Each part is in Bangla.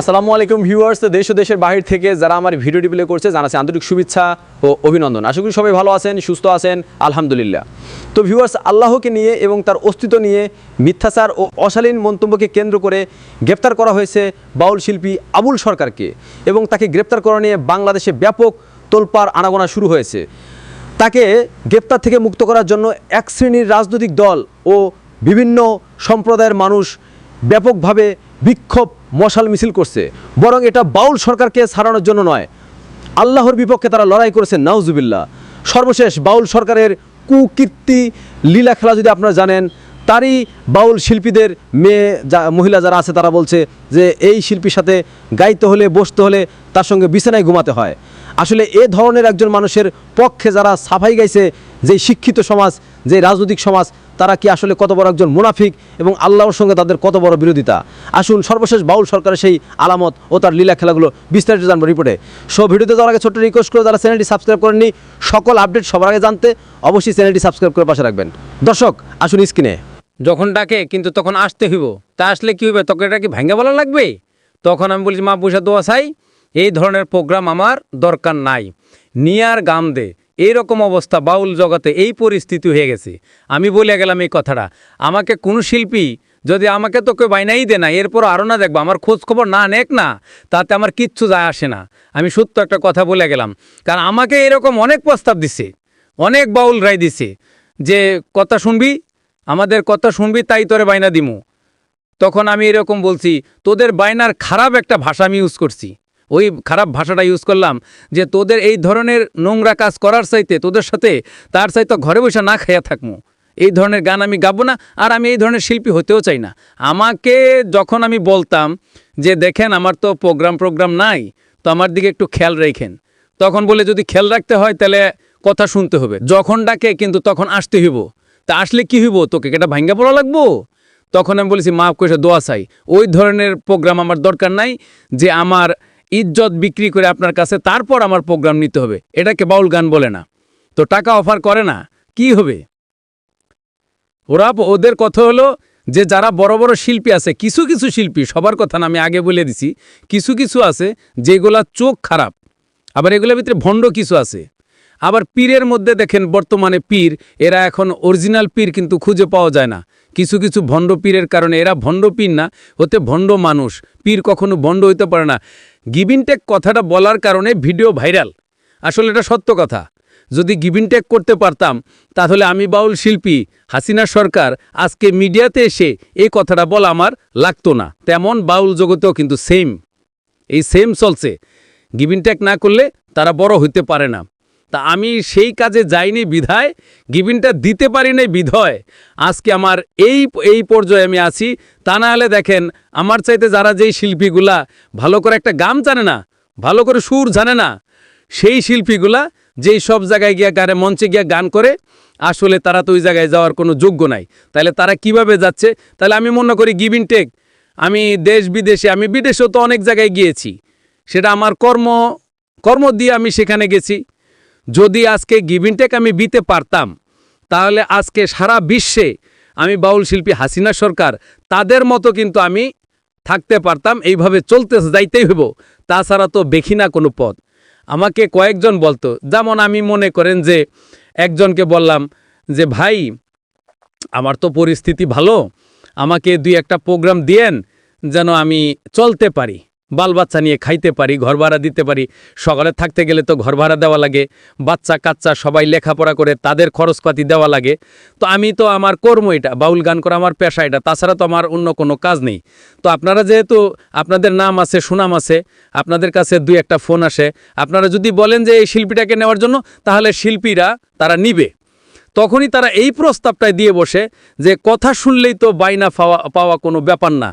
আসসালামু আলাইকুম ভিউয়ার্স দেশ ও দেশের বাহির থেকে যারা আমার ভিডিওটি প্লে করছে, জানাচ্ছে আন্তরিক শুভেচ্ছা ও অভিনন্দন। আশা করি সবাই ভালো আছেন, সুস্থ আছেন, আলহামদুলিল্লাহ। তো ভিউয়ার্স, আল্লাহকে নিয়ে এবং তার অস্তিত্ব নিয়ে মিথ্যাচার ও অশালীন মন্তব্যকে কেন্দ্র করে গ্রেপ্তার করা হয়েছে বাউল শিল্পী আবুল সরকারকে এবং তাকে গ্রেপ্তার করা নিয়ে বাংলাদেশে ব্যাপক তোলপাড় আনাগোনা শুরু হয়েছে। তাকে গ্রেপ্তার থেকে মুক্ত করার জন্য এক শ্রেণির রাজনৈতিক দল ও বিভিন্ন সম্প্রদায়ের মানুষ ব্যাপকভাবে বিক্ষোভ মশাল মিছিল করছে। বরং এটা বাউল সরকারকে ছাড়ানোর জন্য নয়। আল্লাহর বিপক্ষে তারা লড়াই করেছে, নাউজুবিল্লাহ। সর্বশেষ বাউল সরকারের কুকীর্তি লীলা খেলা যদি আপনারা জানেন, তারই বাউল শিল্পীদের মেয়ে যা, মহিলা যারা আছে, তারা বলছে যে এই শিল্পীর সাথে গাইতে হলে, বসতে হলে তার সঙ্গে বিছানায় ঘুমাতে হয়। আসলে এ ধরনের একজন মানুষের পক্ষে যারা সাফাই গাইছে যে শিক্ষিত সমাজ যে রাজনৈতিক সমাজ তারা কি আসলে কত বড় একজন মুনাফিক এবং আল্লাহর সঙ্গে তাদের কত বড় বিরোধিতা? আসুন, সর্বশেষ বাউল সরকারের সেই আলামত ও তার লীলা খেলাগুলো বিস্তারিত জানব রিপোর্টে সব ভিডিওতে যাওয়ার আগে ছোট্ট রিকোয়েস্ট করে, যারা চ্যানেলটি সাবস্ক্রাইব করেননি, সকল আপডেট সবার আগে জানতে অবশ্যই চ্যানেলটি সাবস্ক্রাইব করে পাশে রাখবেন। দর্শক, আসুন স্ক্রিনে যখন ডাকে, কিন্তু তখন আসতে হইব। তা আসলে কী হইবে? তোকে এটা কি ভেঙে বলা লাগবে? তখন আমি বলছি, মা, পয়সা দোয়া চাই। এই ধরনের প্রোগ্রাম আমার দরকার নাই। নিয়ার গাম দে। এইরকম অবস্থা বাউল জগতে এই পরিস্থিতি হয়ে গেছে। আমি বলে গেলাম এই কথাটা। আমাকে কোনো শিল্পী যদি আমাকে তোকে বাইনাই দে না, এরপর আরও না দেখব, আমার খোঁজ খবর না নেক না, তাতে আমার কিচ্ছু যায় আসে না। আমি সত্য একটা কথা বলে গেলাম। কারণ আমাকে এরকম অনেক প্রস্তাব দিছে, অনেক বাউল রায় দিছে, যে কথা শুনবি, আমাদের কথা শুনবি, তাই তোরে বাইনা দিমু। তখন আমি এরকম বলছি, তোদের বাইনার খারাপ একটা ভাষা আমি ইউজ করছি। ওই খারাপ ভাষাটা ইউজ করলাম যে তোদের এই ধরনের নোংরা কাজ করার চাইতে তোদের সাথে, তার চাইতে ঘরে বসে না খাইয়া থাকব এই ধরনের গান আমি গাবো না আর আমি এই ধরনের শিল্পী হতেও চাই না। আমাকে যখন আমি বলতাম যে দেখেন আমার তো প্রোগ্রাম প্রোগ্রাম নাই, তো আমার দিকে একটু খেয়াল রেখেন। তখন বলে যদি খেয়াল রাখতে হয় তাহলে কথা শুনতে হবে। যখন ডাকে কিন্তু তখন আসতে হইব। তা আসলে কি হইব? তোকে এটা ভাঙ্গা পড়া লাগবো? তখন আমি বলেছি মাফ করে দোয়া চাই। ওই ধরনের প্রোগ্রাম আমার দরকার নাই যে আমার ইজ্জত বিক্রি করে আপনার কাছে তারপর আমার প্রোগ্রাম নিতে হবে। এটাকে বাউল গান বলে না। তো টাকা অফার করে না। কি হবে? ওরা ওদের কথা হলো যে যারা বড় বড় শিল্পী আছে, কিছু কিছু শিল্পী, সবার কথা না আমি আগে বলে দিছি, কিছু কিছু আছে যেগুলা চোখ খারাপ, আবার এগুলোর ভিতরে ভণ্ড কিছু আছে। আবার পীরের মধ্যে দেখেন বর্তমানে পীর, এরা এখন অরিজিনাল পীর কিন্তু খুঁজে পাওয়া যায় না। কিছু কিছু ভণ্ড পীরের কারণে এরা ভণ্ড পীর না হতে ভণ্ড মানুষ। পীর কখনো ভণ্ড হইতে পারে না। গিভিনটেক কথাটা বলার কারণে ভিডিও ভাইরাল আসলে এটা সত্য কথা। যদি গিবিনটেক করতে পারতাম, তাহলে আমি বাউল শিল্পী হাসিনা সরকার আজকে মিডিয়াতে এসে এই কথাটা বলা আমার লাগতো না। তেমন বাউল জগতেও কিন্তু সেম এই সেম চলছে। গিবিনটেক না করলে তারা বড় হইতে পারে না। তা আমি সেই কাজে যাইনি বিধায় গিভিনটা দিতে পারি নাই বিধয়। আজকে আমার এই এই পর্যায়ে আমি আছি, তা না হলে দেখেন, আমার চাইতে যারা যেই শিল্পীগুলা ভালো করে একটা গান জানে না, ভালো করে সুর জানে না, সেই শিল্পীগুলা যেই সব জায়গায় গিয়া গানে, মঞ্চে গিয়া গান করে, আসলে তারা তো ওই জায়গায় যাওয়ার কোনো যোগ্য নাই। তাহলে তারা কীভাবে যাচ্ছে? তাহলে আমি মনে করি গিভিন টেক, আমি দেশ বিদেশে, আমি বিদেশেও তো অনেক জায়গায় গিয়েছি, সেটা আমার কর্ম কর্ম দিয়ে আমি সেখানে গেছি। যদি আজকে গিভিনটেক আমি দিতে পারতাম, তাহলে আজকে সারা বিশ্বে আমি বাউল শিল্পী হাসিনা সরকার, তাদের মতো কিন্তু আমি থাকতে পারতাম, এইভাবে চলতে যাইতেই হইব, তাছাড়া তো দেখি না কোনো পথ। আমাকে কয়েকজন বলতো, যেমন আমি মনে করেন যে একজনকে বললাম যে, ভাই, আমার তো পরিস্থিতি ভালো, আমাকে দুই একটা প্রোগ্রাম দিয়েন, যেন আমি চলতে পারি। বাল বাচ্চা নিয়ে খাইতে পারি ঘর ভাড়া দিতে পারি। সকালে থাকতে গেলে তো ঘর ভাড়া দেওয়া লাগে, বাচ্চা কাচ্চা সবাই লেখাপড়া করে তাদের খরচপাতি দেওয়া লাগে। তো আমি তো আমার কর্ম এটা, বাউল গান করা আমার পেশা এটা, তাছাড়া তো আমার অন্য কোনো কাজ নেই। তো আপনারা যেহেতু, আপনাদের নাম আছে, সুনাম আছে, আপনাদের কাছে দুই একটা ফোন আসে, আপনারা যদি বলেন যে এই শিল্পীটাকে নেওয়ার জন্য, তাহলে শিল্পীরা তারা নিবে। তখনই তারা এই প্রস্তাবটায় দিয়ে বসে যে, কথা শুনলেই তো বাইনা পাওয়া পাওয়া কোনো ব্যাপার না।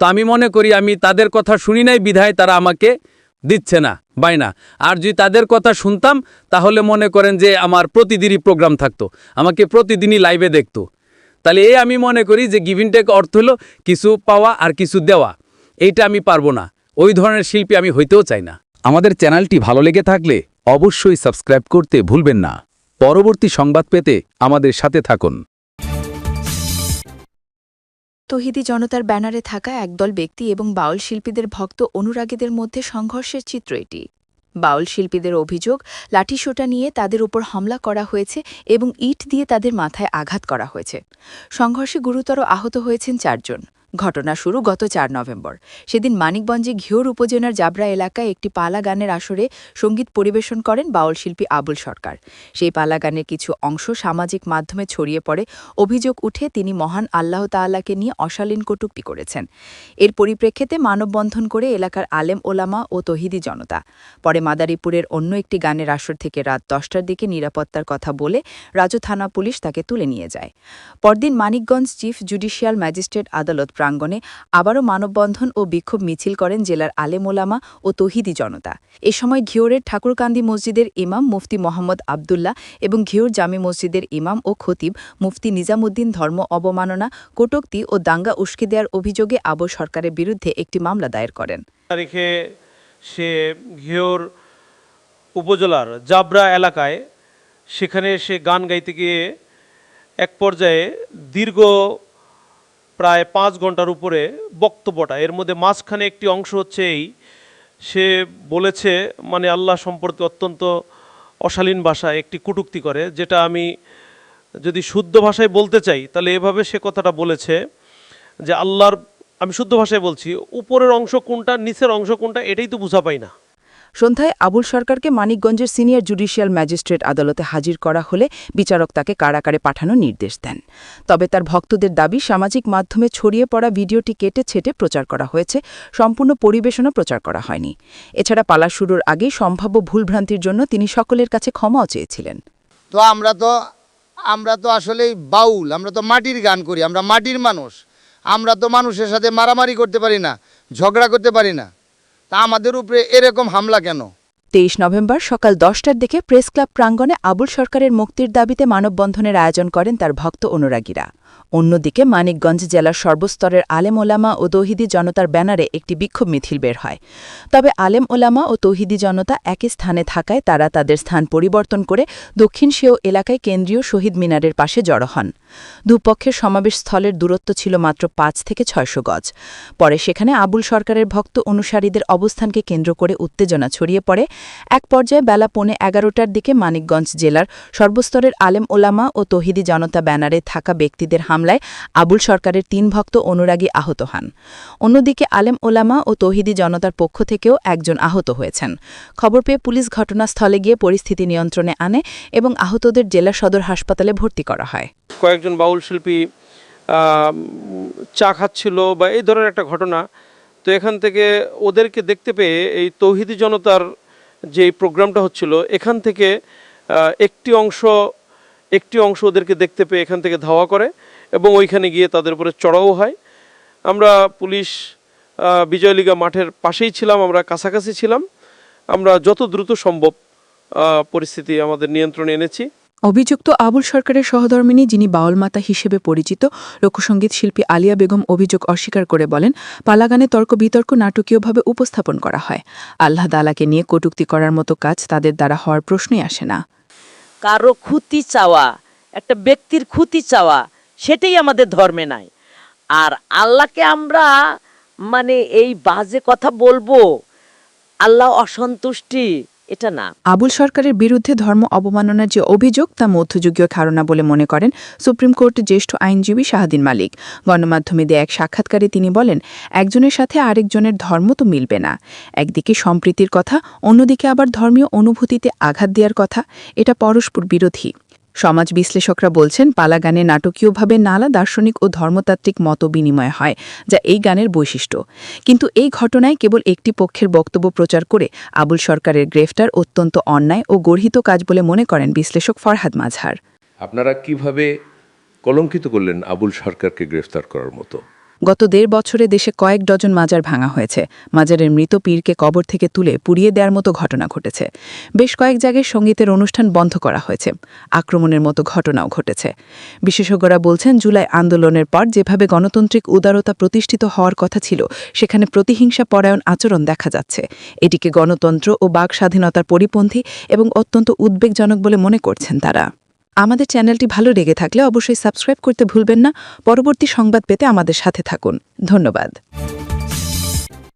তো আমি মনে করি আমি তাদের কথা শুনি নাই, বিধায় তারা আমাকে দিচ্ছে না বাইনা আর যদি তাদের কথা শুনতাম, তাহলে মনে করেন যে আমার প্রতিদিনই প্রোগ্রাম থাকতো, আমাকে প্রতিদিনই লাইভে দেখতো। তাহলে এই আমি মনে করি যে গিভিন টেক অর্থ হলো কিছু পাওয়া আর কিছু দেওয়া, এইটা আমি পারব না, ওই ধরনের শিল্পী আমি হইতেও চাই না। আমাদের চ্যানেলটি ভালো লেগে থাকলে অবশ্যই সাবস্ক্রাইব করতে ভুলবেন না। পরবর্তী সংবাদ পেতে আমাদের সাথে থাকুন। তহিদি জনতার ব্যানারে থাকা একদল ব্যক্তি এবং বাউল শিল্পীদের ভক্ত অনুরাগীদের মধ্যে সংঘর্ষের চিত্র এটি। বাউল শিল্পীদের অভিযোগ, লাঠিসোটা নিয়ে তাদের উপর হামলা করা হয়েছে এবং ইট দিয়ে তাদের মাথায় আঘাত করা হয়েছে। সংঘর্ষে গুরুতর আহত হয়েছেন চারজন। ঘটনা শুরু গত চার নভেম্বর। সেদিন মানিকগঞ্জে ঘিওর উপজেলার জাবরা এলাকায় একটি পালা গানের আসরে সংগীত পরিবেশন করেন বাউল শিল্পী আবুল সরকার। সেই পালা গানের কিছু অংশ সামাজিক মাধ্যমে ছড়িয়ে পড়ে, অভিযোগ উঠে তিনি মহান আল্লাহ তাআলাকে নিয়ে অশালীন কটূক্তি করেছেন। এর পরিপ্রেক্ষিতে মানববন্ধন করে এলাকার আলেম ওলামা ও তহিদি জনতা। পরে মাদারীপুরের অন্য একটি গানের আসর থেকে রাত দশটার দিকে নিরাপত্তার কথা বলে রাজু থানা পুলিশ তাকে তুলে নিয়ে যায়। পরদিন মানিকগঞ্জ চিফ জুডিশিয়াল ম্যাজিস্ট্রেট আদালত প্রাঙ্গণে আবারও মানববন্ধন ও বিক্ষোভ মিছিল করেন জেলার আলেম ওলামা ও তহিদি জনতা। এ সময় ঘিওরের ঠাকুরকান্দি মসজিদের ইমাম মুফতি মোহাম্মদ আবদুল্লাহ এবং ঘিওর জামি মসজিদের ইমাম ও খতিব মুফতি নিজামুদ্দিন ধর্ম অবমাননা, কটুক্তি ও দাঙ্গা উস্কে দেওয়ার অভিযোগে আবু সরকারের বিরুদ্ধে একটি মামলা দায়ের করেন। তারিখে সে ঘিওর উপজেলার জাবরা এলাকায় সেখানে সে গান গাইতে গিয়ে এক পর্যায়ে দীর্ঘ প্রায় পাঁচ ঘণ্টার উপরে বক্তব্যটা। এর মধ্যে মাঝখানে একটি অংশ হচ্ছে এই, সে বলেছে মানে আল্লাহ সম্পর্কে অত্যন্ত অশালীন ভাষায় একটি কটূক্তি করে, যেটা আমি যদি শুদ্ধ ভাষায় বলতে চাই, তাহলে এভাবে সে কথাটা বলেছে যে আল্লাহর, আমি শুদ্ধ ভাষায় বলছি, উপরের অংশ কোনটা, নিচের অংশ কোনটা, এটাই তো বুঝা পাই না। সন্ধ্যায় আবুল সরকারকে মানিকগঞ্জের সিনিয়র জুডিশিয়াল ম্যাজিস্ট্রেট আদালতে হাজির করা হলে বিচারক তাকে কারাগারে পাঠানোর নির্দেশ দেন। তবে তার ভক্তদের দাবি, সামাজিক মাধ্যমে ছড়িয়ে পড়া ভিডিওটি কেটে ছেটে প্রচার করা হয়েছে, সম্পূর্ণ পরিবেশনা প্রচার করা হয়নি। এছাড়া পালা শুরুর আগেই সম্ভাব্য ভুলভ্রান্তির জন্য তিনি সকলের কাছে ক্ষমাও চেয়েছিলেন। তো আমরা তো আমরা তো আসলেই বাউল, আমরা তো মাটির গান করি, আমরা মাটির মানুষ। আমরা তো মানুষের সাথে মারামারি করতে পারি না, ঝগড়া করতে পারি না। তা আমাদের উপরে এরকম হামলা কেন? তেইশ নভেম্বর সকাল দশটার দিকে প্রেস ক্লাব প্রাঙ্গণে আবুল সরকারের মুক্তির দাবিতে মানববন্ধনের আয়োজন করেন তার ভক্ত অনুরাগীরা। অন্যদিকে মানিকগঞ্জ জেলার সর্বস্তরের আলেম ওলামা ও তৌহিদি জনতার ব্যানারে একটি বিক্ষোভ মিছিল বের হয়। তবে আলেম ওলামা ও তৌহিদি জনতা একই স্থানে থাকায় তারা তাদের স্থান পরিবর্তন করে দক্ষিণ সেও এলাকায় কেন্দ্রীয় শহীদ মিনারের পাশে জড়ো হন। দুপক্ষের সমাবেশ স্থলের দূরত্ব ছিল মাত্র পাঁচ থেকে ছয়শো গজ। পরে সেখানে আবুল সরকারের ভক্ত অনুসারীদের অবস্থানকে কেন্দ্র করে উত্তেজনা ছড়িয়ে পড়ে। এক পর্যায়ে বেলা পৌনে এগারোটার দিকে মানিকগঞ্জ জেলার সর্বস্তরের আলেম ওলামা ও তহিদি জনতা ব্যানারে থাকা ব্যক্তিদের হামলায় আবুল সরকারের তিন ভক্ত অনুরাগী আহত হন। অন্যদিকে আলেম ওলামা ও তহিদি জনতার পক্ষ থেকেও একজন আহত হয়েছেন। খবর পেয়ে পুলিশ ঘটনাস্থলে গিয়ে পরিস্থিতি নিয়ন্ত্রণে আনে এবং আহতদের জেলা সদর হাসপাতালে ভর্তি করা হয়। কয়েকজন বাউল শিল্পী চা খাচ্ছিল বা এই ধরনের একটা ঘটনা। তো এখান থেকে ওদেরকে দেখতে পেয়ে এই তৌহিদি জনতার যে প্রোগ্রামটা হচ্ছিল, এখান থেকে একটি অংশ একটি অংশ ওদেরকে দেখতে পেয়ে এখান থেকে ধাওয়া করে এবং ওইখানে গিয়ে তাদের উপরে চড়াও হয়। আমরা পুলিশ বিজয়লিগা মাঠের পাশেই ছিলাম, আমরা কাছাকাছি ছিলাম। আমরা যত দ্রুত সম্ভব পরিস্থিতি আমাদের নিয়ন্ত্রণে এনেছি। অভিযুক্ত আবুল সরকারের সহধর্মিনী, যিনি বাউল মাতা হিসেবে পরিচিত লোকসঙ্গীত শিল্পী আলিয়া বেগম অভিযোগ অস্বীকার করে বলেন, পালাগানে তর্ক বিতর্ক নাটকীয়ভাবে উপস্থাপন করা হয়। আল্লাহ দালাকে নিয়ে কটূক্তি করার মতো কাজ তাদের দ্বারা হওয়ার প্রশ্নই আসে না। কারও ক্ষতি চাওয়া, একটা ব্যক্তির ক্ষতি চাওয়া, সেটাই আমাদের ধর্মে নাই। আর আল্লাহকে আমরা মানে এই বাজে কথা বলব, আল্লাহ অসন্তুষ্টি এটা না। আবুল সরকারের বিরুদ্ধে ধর্ম অবমাননার যে অভিযোগ, তা মধ্যযুগীয় ধারণা বলে মনে করেন সুপ্রিম কোর্টের জ্যেষ্ঠ আইনজীবী শাহাদিন মালিক। গণমাধ্যমে দেয়া এক সাক্ষাৎকারে তিনি বলেন, একজনের সাথে আরেকজনের ধর্ম তো মিলবে না। একদিকে সম্প্রীতির কথা, অন্যদিকে আবার ধর্মীয় অনুভূতিতে আঘাত দেওয়ার কথা। এটা পরস্পর বিরোধী। সমাজ বিশ্লেষকরা বলছেন, পালা গানে নাটকীয়ভাবে নালা দার্শনিক ও ধর্মতাত্ত্বিক মত বিনিময় হয়, যা এই গানের বৈশিষ্ট্য। কিন্তু এই ঘটনায় কেবল একটি পক্ষের বক্তব্য প্রচার করে আবুল সরকারের গ্রেফতার অত্যন্ত অন্যায় ও গর্হিত কাজ বলে মনে করেন বিশ্লেষক ফরহাদ মাঝহার। আপনারা কীভাবে কলঙ্কিত করলেন আবুল সরকারকে গ্রেফতার করার মতো? গত দেড় বছরে দেশে কয়েক ডজন মাজার ভাঙা হয়েছে। মাজারের মৃত পীরকে কবর থেকে তুলে পুড়িয়ে দেওয়ার মতো ঘটনা ঘটেছে। বেশ কয়েক জায়গায় সঙ্গীতের অনুষ্ঠান বন্ধ করা হয়েছে। আক্রমণের মতো ঘটনাও ঘটেছে। বিশেষজ্ঞরা বলছেন, জুলাই আন্দোলনের পর যেভাবে গণতান্ত্রিক উদারতা প্রতিষ্ঠিত হওয়ার কথা ছিল, সেখানে প্রতিহিংসা পরায়ণ আচরণ দেখা যাচ্ছে। এটিকে গণতন্ত্র ও বাক স্বাধীনতার পরিপন্থী এবং অত্যন্ত উদ্বেগজনক বলে মনে করছেন তারা। আমাদের চ্যানেলটি ভালো লেগে থাকলে অবশ্যই সাবস্ক্রাইব করতে ভুলবেন না। পরবর্তী সংবাদ পেতে আমাদের সাথে থাকুন। ধন্যবাদ।